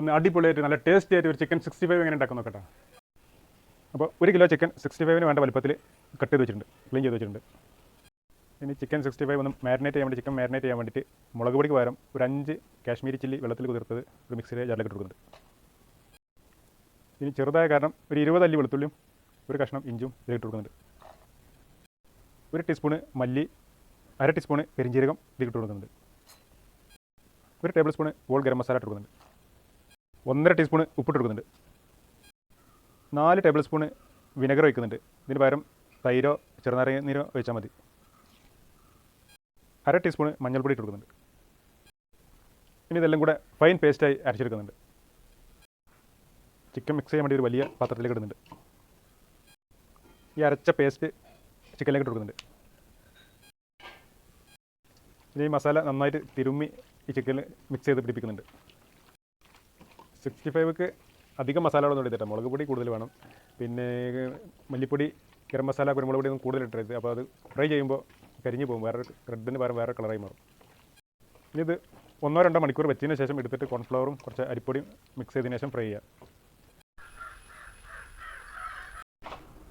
ഒന്ന് അടിപൊളിയായിട്ട് നല്ല ടേസ്റ്റി ആയിട്ട് ഒരു ചിക്കൻ സിക്സ്റ്റി ഫൈവ് എങ്ങനെ ഉണ്ടാക്കാൻ നോക്കട്ടെ അപ്പോൾ ഒരു കിലോ ചിക്കൻ സിക്സ്റ്റി ഫൈവിന് വേണ്ട വലുപ്പത്തിൽ കട്ട് ചെയ്ത് വെച്ചിട്ടുണ്ട് ക്ലീൻ ചെയ്ത് വെച്ചിട്ടുണ്ട്. ഇനി ചിക്കൻ സിക്സ്റ്റി ഫൈവ് ഒന്ന് മാരിനേറ്റ് ചെയ്യാൻ വേണ്ടി ചിക്കൻ മാരിനേറ്റ് ചെയ്യാൻ വേണ്ടിയിട്ട് മുളക് പൊടിക്ക് പകരം ഒരു അഞ്ച് കാശ്മീരി ചില്ലി വെള്ളത്തിൽ കുതിർത്തത് ഒരു മിക്സിയുടെ ജാറിലേക്ക് കൊടുക്കുന്നുണ്ട്. ഇനി ചെറുതായ കാരണം ഒരു ഇരുപത് അല്ലി വെളുത്തുള്ളിയും ഒരു കഷ്ണം ഇഞ്ചും ഇതിലേക്ക് കൊടുക്കുന്നുണ്ട്. ഒരു ടീസ്പൂണ് മല്ലി അര ടീസ്പൂണ് പെരിഞ്ചീരകം ഇതിലേക്ക് കൊടുക്കുന്നുണ്ട്. ഒരു ടേബിൾ സ്പൂണ് ഗോൾ ഗരം മസാല ഇട്ട് കൊടുക്കുന്നുണ്ട്. ഒന്നര ടീസ്പൂൺ ഉപ്പിട്ട് കൊടുക്കുന്നുണ്ട്. നാല് ടേബിൾ സ്പൂണ് വിനെഗർ ഒഴിക്കുന്നുണ്ട്. ഇതിന് പകരം തൈരോ ചെറുനാരങ്ങ നീരോ ഒഴിച്ചാൽ മതി. അര ടീസ്പൂണ് മഞ്ഞൾപ്പൊടി ഇട്ട് കൊടുക്കുന്നുണ്ട്. ഇനി ഇതെല്ലാം കൂടെ ഫൈൻ പേസ്റ്റായി അരച്ചെടുക്കുന്നുണ്ട്. ചിക്കൻ മിക്സ് ചെയ്യാൻ വേണ്ടി ഒരു വലിയ പാത്രത്തിലേക്ക് ഇടുന്നുണ്ട്. ഈ അരച്ച പേസ്റ്റ് ചിക്കനിലേക്ക് ഇട്ട് കൊടുക്കുന്നുണ്ട്. ഇനി ഈ മസാല നന്നായിട്ട് തിരുമ്മി ഈ ചിക്കനിൽ മിക്സ് ചെയ്ത് പിടിപ്പിക്കുന്നുണ്ട്. സിക്സ്റ്റി ഫൈവ്ക്ക് അധികം മസാലകളൊന്നും എടുത്തിട്ട് മുളക് പൊടി കൂടുതൽ വേണം. പിന്നെ മല്ലിപ്പൊടി ഗരം മസാല കുരുമുളക് പൊടി ഒന്നും കൂടുതൽ ഇട്ടരുത് അപ്പോൾ അത് ഫ്രൈ ചെയ്യുമ്പോൾ കരിഞ്ഞു പോകും. വേറെ റെഡിന് വേറെ വേറെ കളറായി മാറും. ഇനി ഇത് ഒന്നോ രണ്ടോ മണിക്കൂർ വെച്ചതിന് ശേഷം എടുത്തിട്ട് കോൺഫ്ലവറും കുറച്ച് അരിപ്പൊടിയും മിക്സ് ചെയ്തതിന് ശേഷം ഫ്രൈ ചെയ്യുക.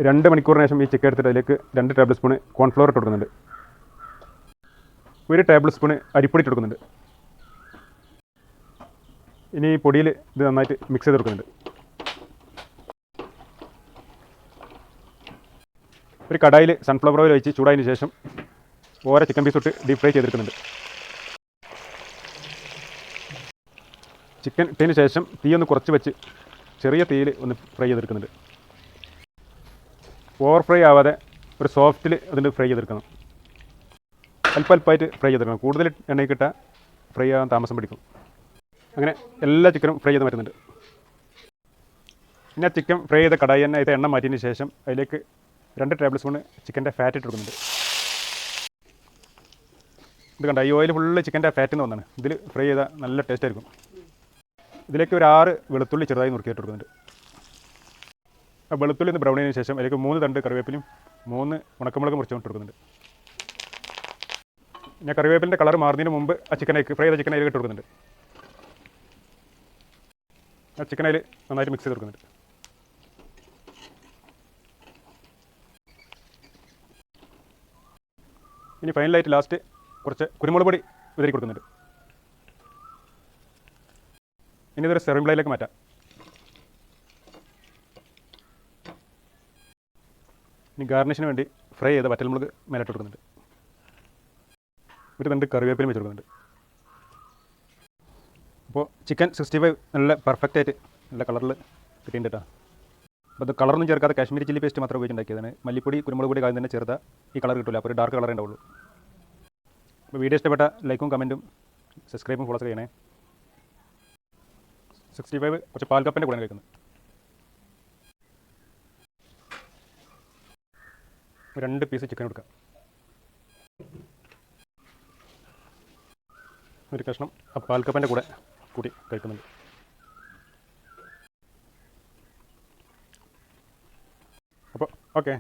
രണ്ട് മണിക്കൂറിന് ശേഷം ഈ ചിക്കൻ എടുത്തിട്ട് അതിലേക്ക് രണ്ട് ടേബിൾ സ്പൂണ് കോൺഫ്ലവർ ഇട്ട് കൊടുക്കുന്നുണ്ട്. ഒരു ടേബിൾ സ്പൂണ് അരിപ്പൊടി ഇട്ട് കൊടുക്കുന്നുണ്ട്. ഇനി ഈ പൊടിയിൽ ഇത് നന്നായിട്ട് മിക്സ് ചെയ്ത് കൊടുക്കുന്നുണ്ട്. ഒരു കടായിൽ സൺഫ്ലവർ ഓയിൽ ഒഴിച്ച് ചൂടായതിന് ശേഷം ഓരോ ചിക്കൻ പീസ് ഇട്ട് ഡീപ് ഫ്രൈ ചെയ്തെടുക്കുന്നുണ്ട്. ചിക്കൻ ഇട്ടതിന് ശേഷം തീ ഒന്ന് കുറച്ച് വെച്ച് ചെറിയ തീയിൽ ഒന്ന് ഫ്രൈ ചെയ്തെടുക്കുന്നുണ്ട്. ഓവർ ഫ്രൈ ആവാതെ ഒരു സോഫ്റ്റിൽ അതിൽ ഫ്രൈ ചെയ്തെടുക്കണം. അല്പ അല്പമായിട്ട് ഫ്രൈ ചെയ്തെടുക്കണം. കൂടുതൽ എണ്ണയിൽ കിട്ടാൽ ഫ്രൈ ആകാൻ താമസം പിടിക്കും. അങ്ങനെ എല്ലാ ചിക്കനും ഫ്രൈ ചെയ്ത് വരുന്നുണ്ട്. പിന്നെ ചിക്കൻ ഫ്രൈ ചെയ്ത കടായി തന്നെ ഇത് എണ്ണ മാറ്റിയതിന് ശേഷം അതിലേക്ക് രണ്ട് ടേബിൾ സ്പൂൺ ചിക്കന്റെ ഫാറ്റ് ഇട്ട് കൊടുക്കുന്നുണ്ട്. ഇത് കണ്ട ഈ ഓയിൽ ഫുള്ള് ചിക്കന്റെ ഫാറ്റ് എന്ന് വന്നാണ്. ഇതിൽ ഫ്രൈ ചെയ്താൽ നല്ല ടേസ്റ്റ് ആയിരിക്കും. ഇതിലേക്ക് ഒരു ആറ് വെളുത്തുള്ളി ചെറുതായി നുറുക്കിയിട്ട് കൊടുക്കുന്നുണ്ട്. ആ വെളുത്തുള്ളി ഒന്ന് ബ്രൗൺ ചെയ്തതിന് ശേഷം അതിലേക്ക് മൂന്ന് തണ്ട് കറിവേപ്പിലും മൂന്ന് ഉണക്കമുളക് മുറിച്ചുകൊണ്ട് കൊടുക്കുന്നുണ്ട്. ഞാൻ കറിവേപ്പിലിന്റെ കളർ മാറുന്നതിന് മുമ്പ് ആ ചിക്കനേക്ക് ഫ്രൈ ചെയ്ത ചിക്കൻ അതിലേക്ക് ഇട്ട് കൊടുക്കുന്നുണ്ട്. ചിക്കൻ അതിൽ നന്നായിട്ട് മിക്സ് ചെയ്ത് കൊടുക്കുന്നുണ്ട്. ഇനി ഫൈനലായിട്ട് ലാസ്റ്റ് കുറച്ച് കുരുമുളക് പൊടി വിതറി കൊടുക്കുന്നുണ്ട്. ഇനി ഇതൊരു സെറിംഗ് പ്ലേയിലേക്ക് മാറ്റാം. ഇനി ഗാർണിഷിന് വേണ്ടി ഫ്രൈ ചെയ്ത വറ്റൽമുളക് മേലിട്ട് കൊടുക്കുന്നുണ്ട്. ഒരു രണ്ട് കറിവേപ്പിലും വെച്ച് കൊടുക്കുന്നുണ്ട്. അപ്പോൾ ചിക്കൻ സിക്സ്റ്റി ഫൈവ് നല്ല പെർഫെക്റ്റ് ആയിട്ട് നല്ല കളറിൽ കിട്ടിയിട്ടുണ്ട് കേട്ടോ അപ്പോൾ അത് കളറൊന്നും ചേർക്കാതെ കാശ്മീരി ചില്ലി പേസ്റ്റ് മാത്രം ഉപയോഗിച്ചുണ്ടാക്കിയതാണ് മല്ലിപ്പൊടി കുരുമുളക് പൊടി കാര്യം തന്നെ ചേർത്ത ഈ കളർ കിട്ടില്ല അപ്പോൾ ഒരു ഡാർക്ക് കളറേ ഉണ്ടാവുള്ളൂ. അപ്പോൾ വീഡിയോ ഇഷ്ടപ്പെട്ട ലൈക്കും കമന്റും സബ്സ്ക്രൈബും ഫോളോ ചെയ്യണേ. സിക്സ്റ്റി ഫൈവ് കുറച്ച് പാൽക്കപ്പന്റെ കൂടെ കഴിക്കുന്നത് രണ്ട് പീസ് ചിക്കൻ കൊടുക്കാം. ഒരു കഷ്ണം പാൽക്കപ്പന്റെ കൂടെ. കൂടി കഴിക്കുന്നുണ്ട് അപ്പോൾ ഓക്കെ